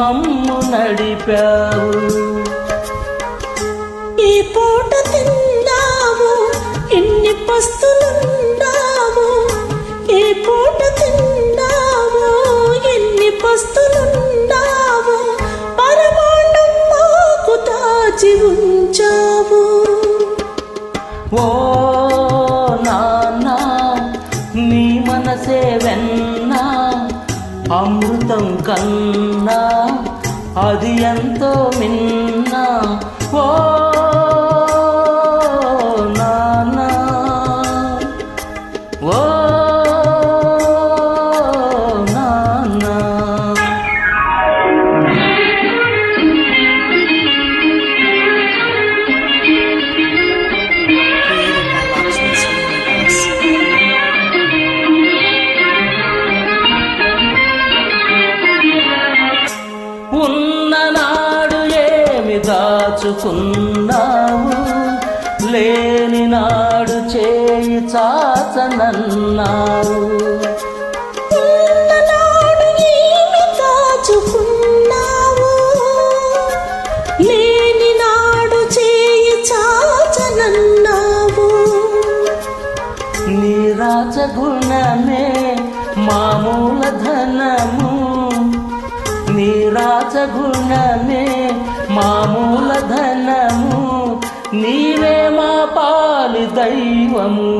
మమ్ము నడిపావు. ఈ పూట తిన్నావు ఎన్ని పస్తులున్నావు ఈ పూట తిన్నావు ఎన్ని పస్తులున్నావు పరమాణం మాకు దాచి ఉంచావు. ఓ నాన్న నీ మనసే వెన్నా అమృతం కన్నా అది ఎంతో మిన్నా. ఓ నానా ఓ దాచుకున్నావు లేని నాడు చేయి చాచనన్నావు. ఉన్ననాడు ఏమి దాచుకున్నావు లేని నాడు చేయి చాచనన్నావు. నీ రాజగుణమే మామూల ధనము. నీ రాజగుణమే మా మూలధనము నీవే మా పాలి దైవము.